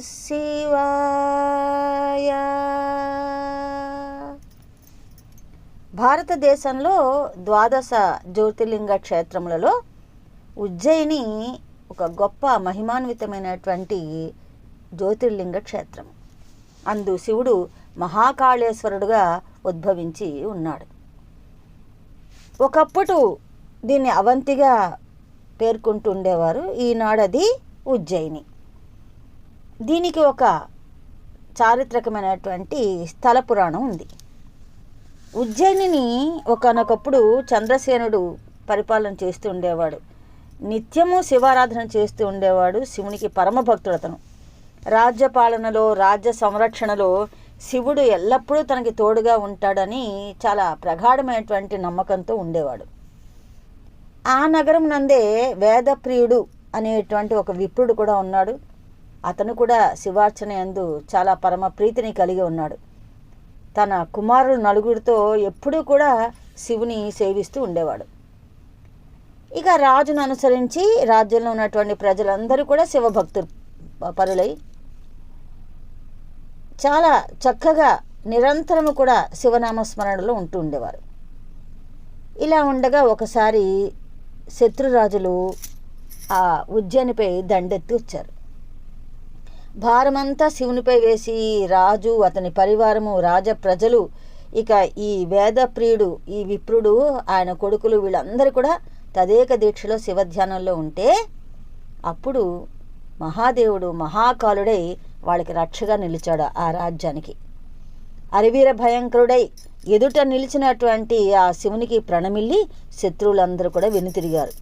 శివాయ. భారతదేశంలో ద్వాదశ జ్యోతిర్లింగ క్షేత్రములలో ఉజ్జయిని ఒక గొప్ప మహిమాన్వితమైనటువంటి జ్యోతిర్లింగ క్షేత్రం అందు శివుడు మహాకాళేశ్వరుడుగా ఉద్భవించి ఉన్నాడు. ఒకప్పుడు దీన్ని అవంతిగా పేర్కొంటుండేవారు. ఈనాడది ఉజ్జయిని. దీనికి ఒక చారిత్రకమైనటువంటి స్థల పురాణం ఉంది. ఉజ్జయినిని ఒకనొకప్పుడు చంద్రసేనుడు పరిపాలన చేస్తూ ఉండేవాడు. నిత్యము శివారాధన చేస్తూ ఉండేవాడు శివునికి పరమ భక్తుడు అతను. రాజ్యపాలనలో రాజ్య సంరక్షణలో శివుడు ఎల్లప్పుడూ తనకి తోడుగా ఉంటాడని చాలా ప్రగాఢమైనటువంటి నమ్మకంతో ఉండేవాడు. ఆ నగరం నందే వేదప్రియుడు అనేటువంటి ఒక విప్రుడు కూడా ఉన్నాడు. అతను కూడా శివార్చన యందు చాలా పరమ ప్రీతిని కలిగి ఉన్నాడు. తన కుమారుడు నలుగురితో ఎప్పుడూ కూడా శివుని సేవిస్తూ ఉండేవాడు. ఇక రాజును అనుసరించి రాజ్యంలో ఉన్నటువంటి ప్రజలందరూ కూడా శివభక్తులు పరులై చాలా చక్కగా నిరంతరము కూడా శివనామస్మరణలో ఉంటూ ఉండేవారు. ఇలా ఉండగా ఒకసారి శత్రురాజులు ఆ ఉజ్జయినిపై దండెత్తి వచ్చారు. భారమంతా శివునిపై వేసి రాజు అతని పరివారము రాజ ప్రజలు ఇక ఈ వేదప్రియుడు ఈ విప్రుడు ఆయన కొడుకులు వీళ్ళందరూ కూడా తదేక దీక్షలో శివధ్యానంలో ఉంటే అప్పుడు మహాదేవుడు మహాకాలుడై వాళ్ళకి రక్షగా నిలిచాడు ఆ రాజ్యానికి. అరివీర భయంకరుడై ఎదుట నిలిచినటువంటి ఆ శివునికి ప్రణమిల్లి శత్రువులందరూ కూడా వెనుతిరిగారు.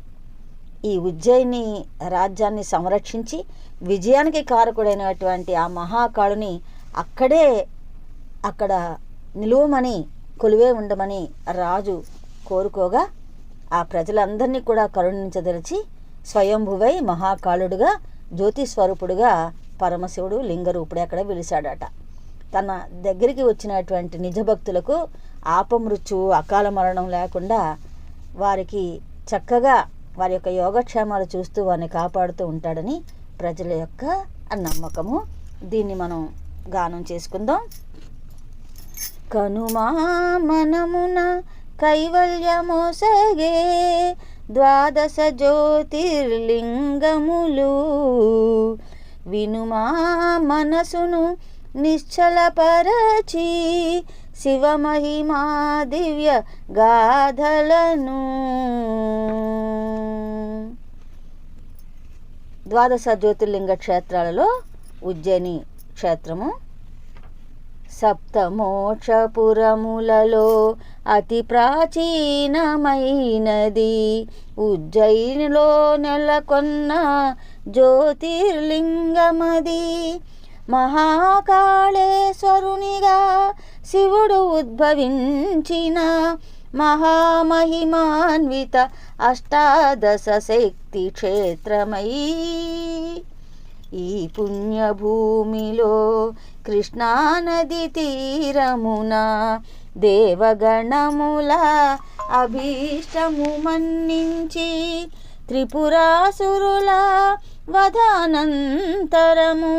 ఈ ఉజ్జయిని రాజ్యాన్ని సంరక్షించి విజయానికి కారకుడైనటువంటి ఆ మహాకాళుని అక్కడే అక్కడ నిలువమని కొలువే ఉండమని రాజు కోరుకోగా ఆ ప్రజలందరినీ కూడా కరుణించదలిచి స్వయంభువై మహాకాళుడుగా జ్యోతి స్వరూపుడుగా పరమశివుడు లింగరూపుడే అక్కడ వెలిశాడట. తన దగ్గరికి వచ్చినటువంటి నిజభక్తులకు ఆపమృత్యు అకాల మరణం లేకుండా వారికి చక్కగా వారి యొక్క యోగక్షేమాలు చూస్తూ వారిని కాపాడుతూ ఉంటాడని ప్రజల యొక్క నమ్మకము. దీన్ని మనం గానం చేసుకుందాం. కనుమా మనమున కైవల్యమోసగే ద్వాదశ జ్యోతిర్లింగములు. వినుమా మనసును నిశ్చలపరచి శివమహిమా దివ్య గాథలను. ద్వాదశ జ్యోతిర్లింగ క్షేత్రాలలో ఉజ్జయిని క్షేత్రము. సప్తమోక్షపురములలో అతి ప్రాచీనమైనది ఉజ్జయినిలో నెలకొన్న జ్యోతిర్లింగమది. మహాకాళేశ్వరునిగా శివుడు ఉద్భవించిన మహామహిమాన్విత అష్టాదశ శక్తి క్షేత్రమయీ ఈ పుణ్యభూమిలో కృష్ణానది తీరమున దేవగణముల అభీష్టము మన్నించి త్రిపురాసురుల వధానంతరము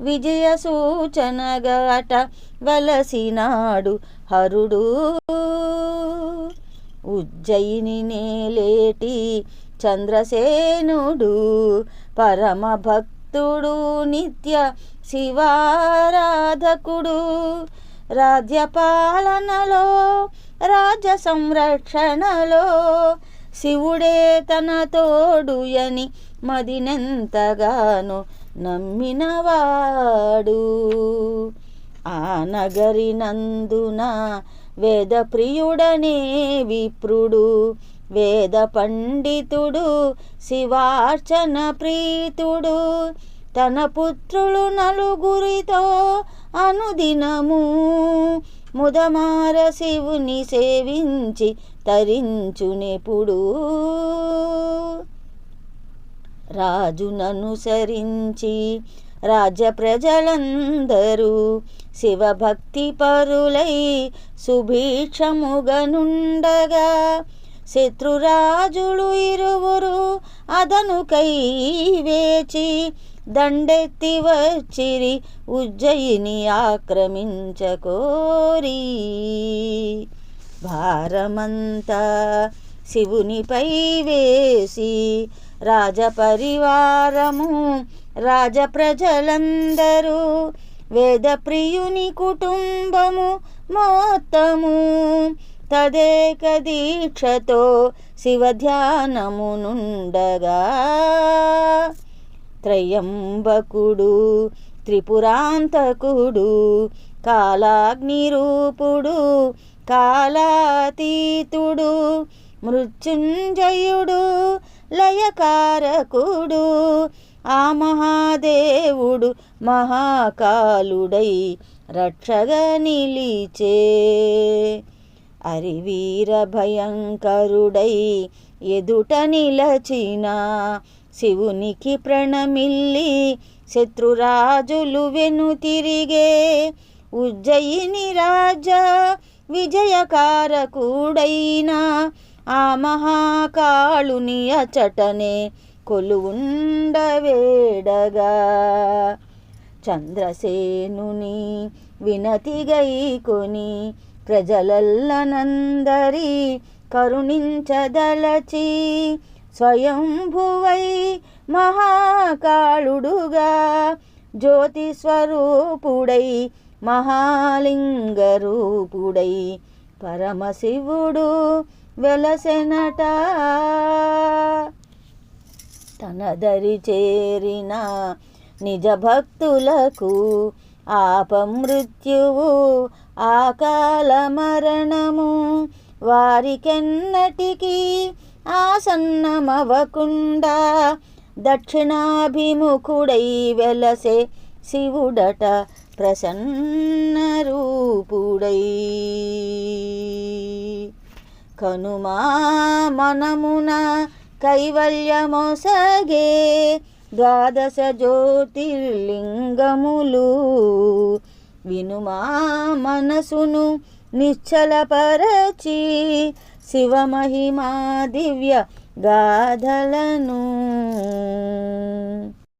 విజయ సూచనగాట వలసినాడు హరుడు. ఉజ్జయిని నేలేటి చంద్రసేనుడు పరమ భక్తుడు నిత్య శివారాధకుడు. రాజ్యపాలనలో రాజ్య సంరక్షణలో శివుడే తన తోడుయని మదినెంతగానో నమ్మినవాడు. ఆ నగరి నందున వేద ప్రియుడనే విప్రుడు. వేద పండితుడు శివార్చన ప్రీతుడు. తన పుత్రులు నలుగురితో అనుదినము. ముదమార శివుని సేవించి తరించునెప్పుడు రాజుననుసరించి రాజ్య ప్రజలందరూ శివభక్తి పరులై సుభీక్షముగనుండగా శత్రురాజులు ఇరువురు అదనుకై వేచి దండెత్తి వచ్చిరి ఉజ్జయిని ఆక్రమించకోరి భారమంతా శివునిపై వేసి రాజపరివారము రాజప్రజలందరూ వేదప్రియుని కుటుంబము మొత్తము. తదేక దీక్షతో శివధ్యానమునుండగా త్రయంబకుడు త్రిపురాంతకుడు కాలాగ్నిరూపుడు కాలాతీతుడు మృత్యుంజయుడు లయకారకుడు ఆ మహాదేవుడు మహాకాలుడై రక్షగా నిలిచే అరివీర భయంకరుడై ఎదుట నిలచిన శివునికి ప్రణమిల్లి శత్రురాజులు వెను తిరిగే ఉజ్జయిని రాజా విజయకారకుడైన ఆ మహాకాళుని అచటనే కొలువుండవేడగా చంద్రసేనుని వినతిగైకొని ప్రజలల్లనందరి కరుణించదలచి స్వయంభువై మహాకాళుడుగా జ్యోతి స్వరూపుడై మహాలింగ రూపుడై పరమశివుడు వెలసెనట. తన దరి చేరిన నిజ భక్తులకు ఆపమృత్యువు ఆకాల మరణము వారికెన్నటికీ ఆసన్నమవకుండా దక్షిణాభిముఖుడై వెలసే శివుడట ప్రసన్న రూపుడై కనుమా మనమున కైవల్యమొసగే ద్వాదశ జ్యోతిర్లింగములు. వినుమా మనసును నిశ్చలపరచి శివమహిమా దివ్య గాథలను.